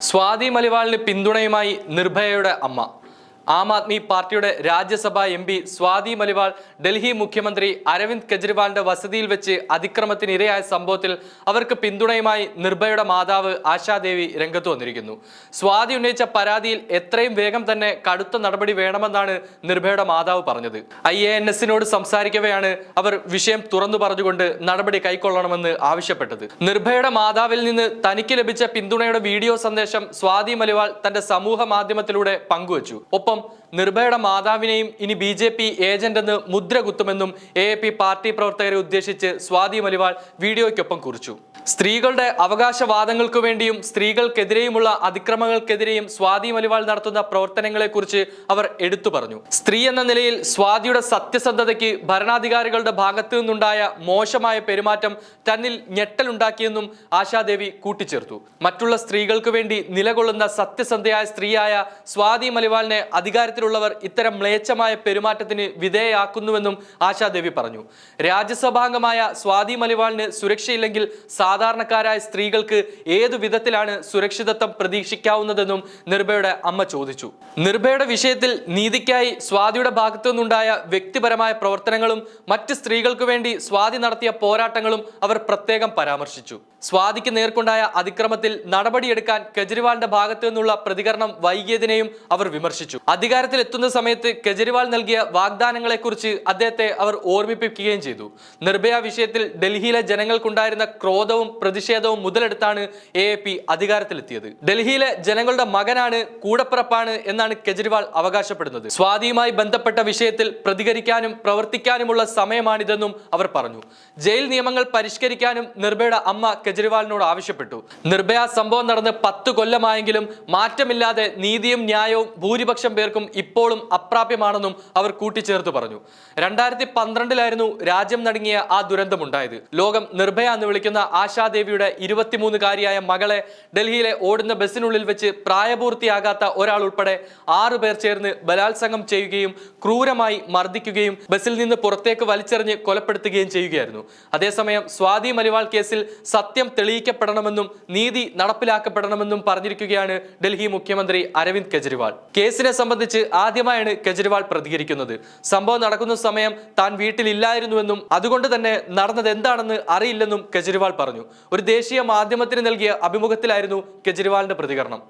സ്വാതി മലിവാളിന് പിന്തുണയുമായി നിർഭയയുടെ അമ്മ. ആം ആദ്മി പാർട്ടിയുടെ രാജ്യസഭാ എം പി സ്വാതി മലിവാൾ ഡൽഹി മുഖ്യമന്ത്രി അരവിന്ദ് കെജ്രിവാളിന്റെ വസതിയിൽ വെച്ച് അതിക്രമത്തിന് ഇരയായ സംഭവത്തിൽ അവർക്ക് പിന്തുണയുമായി നിർഭയുടെ മാതാവ് ആശാദേവി രംഗത്ത് വന്നിരിക്കുന്നു. സ്വാതി ഉന്നയിച്ച പരാതിയിൽ എത്രയും വേഗം തന്നെ കടുത്ത നടപടി വേണമെന്നാണ് നിർഭയുടെ മാതാവ് പറഞ്ഞത്. ഐ എ എൻ എസിനോട് സംസാരിക്കവെയാണ് അവർ വിഷയം തുറന്നു പറഞ്ഞുകൊണ്ട് നടപടി കൈക്കൊള്ളണമെന്ന് ആവശ്യപ്പെട്ടത്. നിർഭയുടെ മാതാവിൽ നിന്ന് തനിക്ക് ലഭിച്ച പിന്തുണയുടെ വീഡിയോ സന്ദേശം സ്വാതി മലിവാൾ തന്റെ സമൂഹ മാധ്യമത്തിലൂടെ പങ്കുവച്ചു. ഒപ്പം Então, നിർഭയയുടെ മാതാവിനെയും ഇനി ബി ജെ പി ഏജന്റെന്ന് മുദ്ര കുത്തുമെന്നും എ എ പി പാർട്ടി പ്രവർത്തകരെ ഉദ്ദേശിച്ച് സ്വാതി മലിവാൾ വീഡിയോയ്ക്കൊപ്പം കുറിച്ചു. സ്ത്രീകളുടെ അവകാശവാദങ്ങൾക്കു വേണ്ടിയും സ്ത്രീകൾക്കെതിരെയുമുള്ള അതിക്രമങ്ങൾക്കെതിരെയും സ്വാതി മലിവാൾ നടത്തുന്ന പ്രവർത്തനങ്ങളെക്കുറിച്ച് അവർ എടുത്തു പറഞ്ഞു. സ്ത്രീ എന്ന നിലയിൽ സ്വാതിയുടെ സത്യസന്ധതയ്ക്ക് ഭരണാധികാരികളുടെ ഭാഗത്തു നിന്നുണ്ടായ മോശമായ പെരുമാറ്റം തന്നിൽ ഞെട്ടലുണ്ടാക്കിയെന്നും ആശാദേവി കൂട്ടിച്ചേർത്തു. മറ്റുള്ള സ്ത്രീകൾക്കു വേണ്ടി നിലകൊള്ളുന്ന സത്യസന്ധയായ സ്ത്രീയായ സ്വാതി മലിവാളിനെ അധികാരത്തിലുള്ളവർ ഇത്തരം മ്ലേച്ഛമായ പെരുമാറ്റത്തിന് വിധേയയാക്കുന്നുവെന്നും ആശാദേവി പറഞ്ഞു. രാജ്യസഭാംഗമായ സ്വാതി മലിവാളിന് സുരക്ഷയില്ലെങ്കിൽ സാധാരണക്കാരായ സ്ത്രീകൾക്ക് ഏതു വിധത്തിലാണ് സുരക്ഷിതത്വം പ്രതീക്ഷിക്കാവുന്നതെന്നും നിർഭയുടെ അമ്മ ചോദിച്ചു. നിർഭയുടെ വിഷയത്തിൽ നീതിക്കായി സ്വാതിയുടെ ഭാഗത്തു നിന്നുണ്ടായ വ്യക്തിപരമായ പ്രവർത്തനങ്ങളും മറ്റ് സ്ത്രീകൾക്കു വേണ്ടി സ്വാതി നടത്തിയ പോരാട്ടങ്ങളും അവർ പ്രത്യേകം പരാമർശിച്ചു. സ്വാതിക്ക് നേർക്കുണ്ടായ അതിക്രമത്തിൽ നടപടിയെടുക്കാൻ കെജ്രിവാളിന്റെ ഭാഗത്തു നിന്നുള്ള പ്രതികരണം വൈകിയതിനെയും അവർ വിമർശിച്ചു. അധികാരത്തിൽ എത്തുന്ന സമയത്ത് കെജ്രിവാൾ നൽകിയ വാഗ്ദാനങ്ങളെക്കുറിച്ച് അദ്ദേഹത്തെ അവർ ഓർമ്മിപ്പിക്കുകയും ചെയ്തു. നിർഭയ വിഷയത്തിൽ ഡൽഹിയിലെ ജനങ്ങൾക്കുണ്ടായിരുന്ന ക്രോധവും പ്രതിഷേധവും മുതലെടുത്താണ് എ എ പി അധികാരത്തിലെത്തിയത്. ഡൽഹിയിലെ ജനങ്ങളുടെ മകനാണ് കൂടപ്പിറപ്പാണ് എന്നാണ് കെജ്രിവാൾ അവകാശപ്പെടുന്നത്. സ്വാതിയുമായി ബന്ധപ്പെട്ട വിഷയത്തിൽ പ്രതികരിക്കാനും പ്രവർത്തിക്കാനുമുള്ള സമയമാണിതെന്നും അവർ പറഞ്ഞു. ജയിൽ നിയമങ്ങൾ പരിഷ്കരിക്കാനും നിർഭയുടെ അമ്മ കെജ്രിവാളിനോട് ആവശ്യപ്പെട്ടു. നിർഭയ സംഭവം നടന്ന് പത്ത് കൊല്ലമായെങ്കിലും മാറ്റമില്ലാതെ നീതിയും ന്യായവും ഭൂരിപക്ഷം പേർക്കും ഇപ്പോഴും അപ്രാപ്യമാണെന്നും അവർ കൂട്ടിച്ചേർത്ത് പറഞ്ഞു. രണ്ടായിരത്തി പന്ത്രണ്ടിലായിരുന്നു രാജ്യം നടങ്ങിയ ആ ദുരന്തമുണ്ടായത്. ലോകം നിർഭയ എന്ന് വിളിക്കുന്ന ആശാദേവിയുടെ ഇരുപത്തിമൂന്നുകാരിയായ മകളെ ഡൽഹിയിലെ ഓടുന്ന ബസ്സിനുള്ളിൽ വെച്ച് പ്രായപൂർത്തിയാകാത്ത ഒരാൾ ഉൾപ്പെടെ ആറു പേർ ചേർന്ന് ബലാത്സംഗം ചെയ്യുകയും ക്രൂരമായി മർദ്ദിക്കുകയും ബസ്സിൽ നിന്ന് പുറത്തേക്ക് വലിച്ചെറിഞ്ഞ് കൊലപ്പെടുത്തുകയും ചെയ്യുകയായിരുന്നു. അതേസമയം സ്വാതി മലിവാൾ കേസിൽ സത്യം തെളിയിക്കപ്പെടണമെന്നും നീതി നടപ്പിലാക്കപ്പെടണമെന്നും പറഞ്ഞിരിക്കുകയാണ് ഡൽഹി മുഖ്യമന്ത്രി അരവിന്ദ് കെജ്രിവാൾ. കേസിനെ സംബന്ധിച്ച് ആദ്യമായാണ് കെജ്രിവാൾ പ്രതികരിക്കുന്നത്. സംഭവം നടക്കുന്ന സമയം താൻ വീട്ടിലില്ലായിരുന്നുവെന്നും അതുകൊണ്ട് തന്നെ നടന്നത് എന്താണെന്ന് അറിയില്ലെന്നും കെജ്രിവാൾ പറഞ്ഞു. ഒരു ദേശീയ മാധ്യമത്തിന് നൽകിയ അഭിമുഖത്തിലായിരുന്നു കെജ്രിവാളിന്റെ പ്രതികരണം.